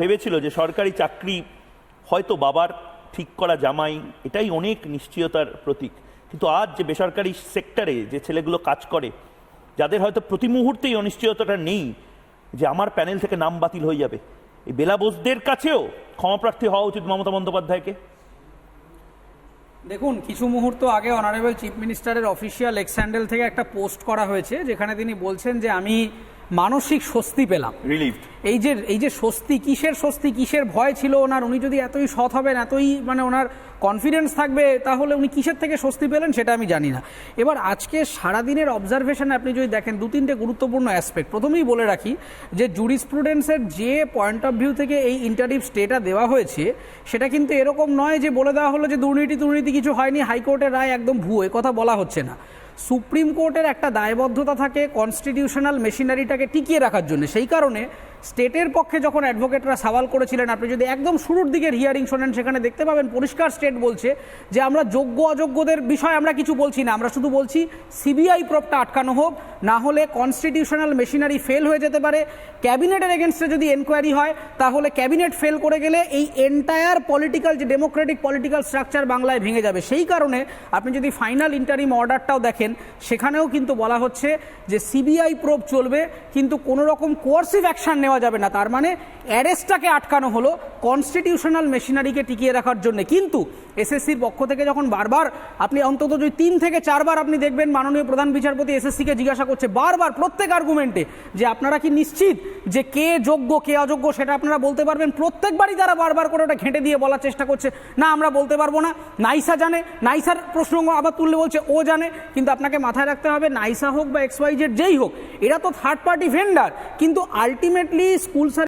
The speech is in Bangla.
ভেবেছিল যে সরকারি চাকরি হয়তো বাবার ঠিক করা জামাই, এটাই অনেক নিশ্চয়তার প্রতীক। কিন্তু আজ যে বেসরকারি সেক্টরে যে ছেলেগুলো কাজ করে, যাদের হয়তো প্রতি মুহূর্তেই অনিশ্চয়তাটা নেই, যে আমার প্যানেল থেকে নাম বাতিল হয়ে যাবে, এই বেলা বোসদের কাছেও ক্ষমাপ্রার্থী হওয়া উচিত মমতা বন্দ্যোপাধ্যায়কে। দেখুন, কিছু মুহূর্ত আগে অনারেবল চিফ মিনিস্টারের অফিসিয়াল এক্স হ্যান্ডেল থেকে একটা পোস্ট করা হয়েছে, যেখানে তিনি বলছেন যে আমি মানসিক স্বস্তি পেলাম। এই যে এই যে স্বস্তি কিসের স্বস্তি কিসের ভয় ছিল ওনার? উনি যদি এতই সৎ হবেন এতই মানে ওনার কনফিডেন্স থাকবে তাহলে উনি কিসের থেকে স্বস্তি পেলেন সেটা আমি জানি না। এবার আজকে সারাদিনের অবজারভেশন আপনি যদি দেখেন দু তিনটে গুরুত্বপূর্ণ অ্যাসপেক্ট প্রথমেই বলে রাখি যে জুরিসপ্রুডেন্সের যে পয়েন্ট অফ ভিউ থেকে এই ইন্টারিভ স্টেটা দেওয়া হয়েছে সেটা কিন্তু এরকম নয় যে বলে দেওয়া হলো যে দুর্নীতি দুর্নীতি কিছু হয়নি হাইকোর্টের রায় একদম ভুয়ো কথা বলা হচ্ছে না। সুপ্রিম কোর্টের একটা দায়বদ্ধতা থাকে কনস্টিটিউশনাল মেশিনারিটাকে টিকিয়ে রাখার জন্য। সেই কারণে স্টেটের পক্ষে যখন অ্যাডভোকেটরা সওয়াল করেছিলেন, আপনি যদি একদম শুরুর দিকের হিয়ারিং শোনেন, সেখানে দেখতে পাবেন পরিষ্কার স্টেট বলছে যে আমরা যোগ্য অযোগ্যদের বিষয়ে আমরা কিছু বলছি না, আমরা শুধু বলছি সিবিআই প্রপটা আটকানো হোক, না হলে কনস্টিটিউশনাল মেশিনারি ফেল হয়ে যেতে পারে। ক্যাবিনেটের এগেনস্টে যদি এনকোয়ারি হয়, তাহলে ক্যাবিনেট ফেল করে গেলে এই এন্টায়ার পলিটিক্যাল যে ডেমোক্রেটিক পলিটিক্যাল স্ট্রাকচার বাংলায় ভেঙে যাবে। সেই কারণে আপনি যদি ফাইনাল ইন্টারিম অর্ডারটাও দেখেন, সেখানেও কিন্তু বলা হচ্ছে যে সিবিআই প্রোব চলবে, কিন্তু কোনো রকম কোয়ার্সিভ অ্যাকশন নেওয়া যাবে না। তার মানে অ্যারেস্টটাকে আটকানো হলো কনস্টিটিউশনাল মেশিনারিকে টিকিয়ে রাখার জন্য। কিন্তু এসএসসির পক্ষ থেকে যখন বারবার আপনি অন্তত যদি তিন থেকে চারবার আপনি দেখবেন মাননীয় প্রধান বিচারপতি এসএসসিকে জিজ্ঞাসা করছে, বারবার প্রত্যেক আর্গুমেন্টে যে আপনারা কি নিশ্চিত যে কে যোগ্য, কে অযোগ্য সেটা আপনারা বলতে পারবেন? প্রত্যেকবারই তারা বারবার করে ওটা ঘেঁটে দিয়ে বলার চেষ্টা করছে। না, আমরা বলতে পারব না। নাইসা জানে। নাইসার প্রশ্ন আবার তুললে বলছে, ও জানে। কিন্তু আপনাকে মাথায় রাখতে হবে, নাইসা হোক বা এক্স ওয়াই জেড যেই হোক, এরা তো থার্ড পার্টি ভেন্ডার কিন্তু আলটিমেটলি प्लीज़ स्कूल सर